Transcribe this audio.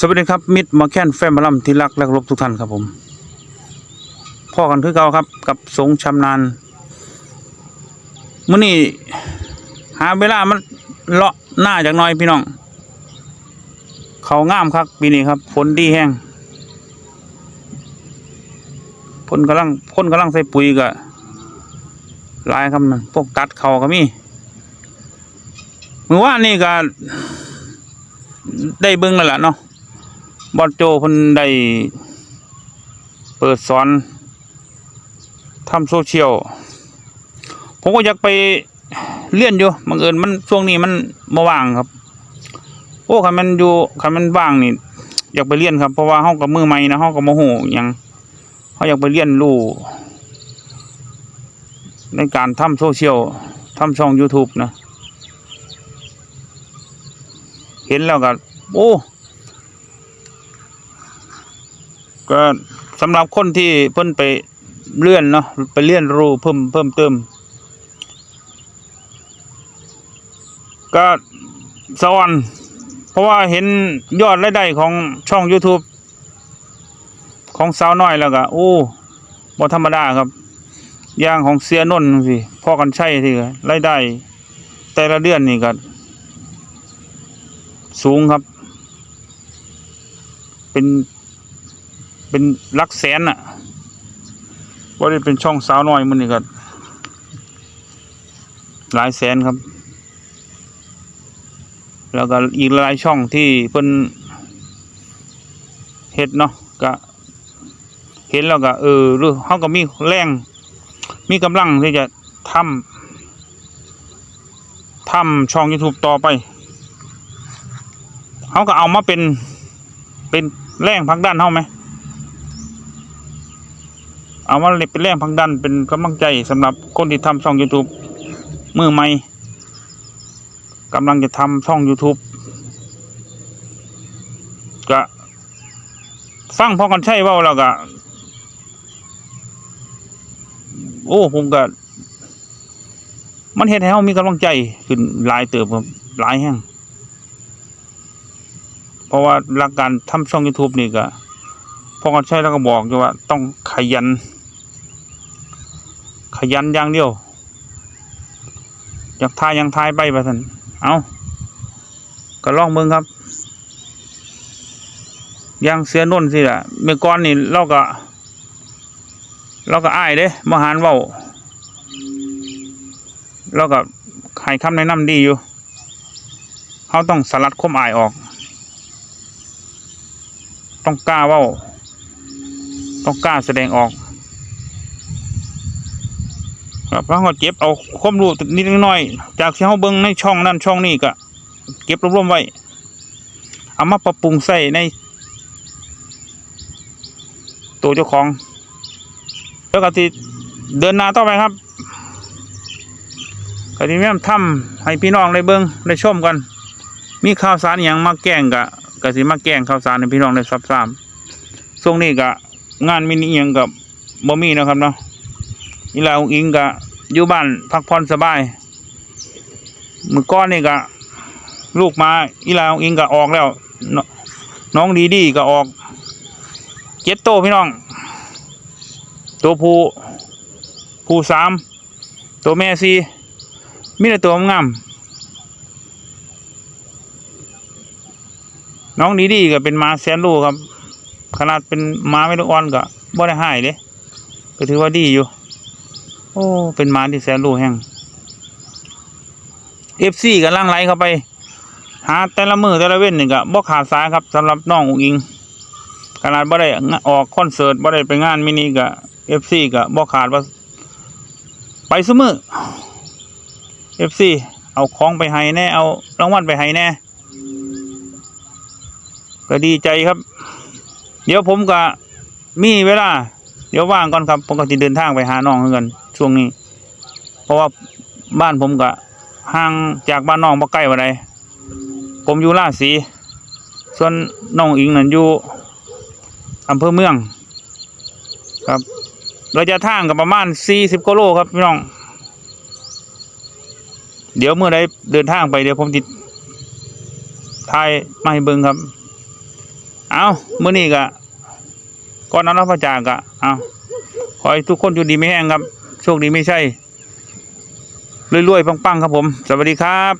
สวัสดีครับ มิตรมาแค้นแฟมบลัมที่รักและรบทุกท่านครับผมพ่อกันคือเก่าครับ กับสงชำนาญมื้อนี้หาเวลามันเลาะหน้าจากน้อยพี่น้อง เขางามครับปีนี้ครับฝนดีแห้งพนกำลังพ่นกำลังใส่ปุ๋ยก็หลายครับนั่นพวกตัดเขาก็มีเมื่อวานนี่ก็ได้เบิ่งแล้วล่ะเนาะ บอดโจเพิ่นได้เปิดสอนทำโซเชียลผมก็อยากไปเรียนอยู่บังเอิญมันช่วงนี้มันบ่ว่างครับ โอ้คันมันอยู่คันมันว่างนี่ อยากไปเรียนครับเพราะว่าเฮากับมือใหม่นะเฮาก็บ่ฮู้หยังเฮาอยากไปเรียนรู้ในการทำโซเชียลทำช่อง YouTube นะ เห็นแล้วก็โอ้ ก็สำหรับคนที่เพิ่นไปเลื่อนเนาะไปเรียนรูเพิ่มเพิ่มเติม ก็สวรรค์เพราะว่าเห็นยอดรายได้ของช่อง YouTube ของสาวน้อยแล้วก็โอ้บ่ธรรมดาครับย่างของเสียนนสิพ่อกันใช่ที่รายได้ แต่ละเดือนนี่ก็สูงครับ เป็น เป็นลักแสนอะว่าได้เป็นช่องสาวน้อยมันนี่ก็หลายแสนครับ แล้วก็อีกหลายช่องที่เพิ่นเฮ็ดเนาะก็เห็นแล้วก็เออรือเฮาก็มีแรงมีกำลังที่จะทำทำช่อง YouTube ต่อไปเฮาก็เอามาเป็นเป็นแรงผลักดันเฮาไหม เอามาเป็นแรงผลักดันเป็นกำลังใจสำหรับคนที่ทำช่อง YouTube มือใหม่กำลังจะทำช่อง YouTube ก็ฟังพ่อกันใช่ว่าแล้วก็ โอ้ผมก็ มันเห็นให้เรามีกำลังใจขึ้นหลายเติบครับหลายแห่งเพราะว่าหลักการทำช่อง YouTube นี่ก็พอกันใช้แล้วก็บอกอยู่ว่าต้องขยัน ขยันอย่างเดียว อยากทายยังทายไปประสันเอาก็ลองเมืองครับอยังเสียนุ่นสิล่ะเมื่อก่อนนี่เราก็ เราก็อายเด้มหารเว้าเราก็ให้คำแนะนำดีอยู่เขาต้องสลัดคมอายออก ต้องกล้าเว้า ต้องกล้าแสดงออก ครับแล้วก็เก็บเอาความรู้นิดน่อย จากที่เขาเบิ่งในช่องนั้นช่องนี้ก็ เก็บรวบรวมไว้เอามาปรับปรุงใส่ใน ตัวเจ้าของ แล้วก็ที่เดินหน้าต่อไปครับก็ที่แม่ทำให้พี่น้องได้เบิ่งได้ชมกัน มีข่าวสารอย่างมาแกล้งกะก็สิมาแกล้งข่าวสารให้พี่น้องได้รับทราบช่วงนี้กะงานมินิเอียงกับบ่มีนะครับเนาะ อีลาองอิงกะอยู่บ้านพักผ่อนสบายมือก้อนนี่กะลูกมาอีลาองอิงกะออกแล้ว น้องดีดีก็ออกเจ็ดโตพี่น้อง ตัวผู้ผู้สามตัวแม่สี่มีแต่ตัวงามน้องดีดีก็เป็นมาแสนลูกครับ ขนาดเป็นมาไม่ลูกอ่อนก็บ่ได้หายเด้ก็ถือว่าดีอยู่ อ้เป็นม้าที่แสนรู้แห่งเอฟซีก็ล่างไหลเข้าไป หาแต่ละมือแต่ละเว้นนี่ก็บ่ขาดสายครับสำหรับน้องอุงอิงขนาดบ่ได้ออกคอนเสิร์ตบ่ได้ไปงานมินิก็เอฟซีก็บ่ขาดว่าไปซุมือเอฟซีเอาของไปให้แน่เอารางวัลไปให้แน่ก็ดีใจครับ เดี๋ยวผมก็มีเวลา เดี๋ยวว่างก่อนครับ ผมก็จะเดินทางไปหาน้องเหมือนกัน ช่วงนี้ เพราะว่าบ้านผมก็ห่างจากบ้านน้องบ่ใกล้ว่าใดผมอยู่ราชสีส่วนน้องอิงนั่นอยู่อำเภอเมือง ครับเระยะทางก็ประมาณสี่สิบกิโลครับพี่น้อง เดี๋ยวเมื่อใดเดินทางไปเดี๋ยวผมติดทายไมาให้เบิ่งครับ เอาเมื้อนี้ก็ก่อนนอนรับพระจากก็เอาขอให้ทุกคนอยู่ดีไม่แห้งครับ โชคดีไม่ใช่รวยๆปังๆครับผม สวัสดีครับ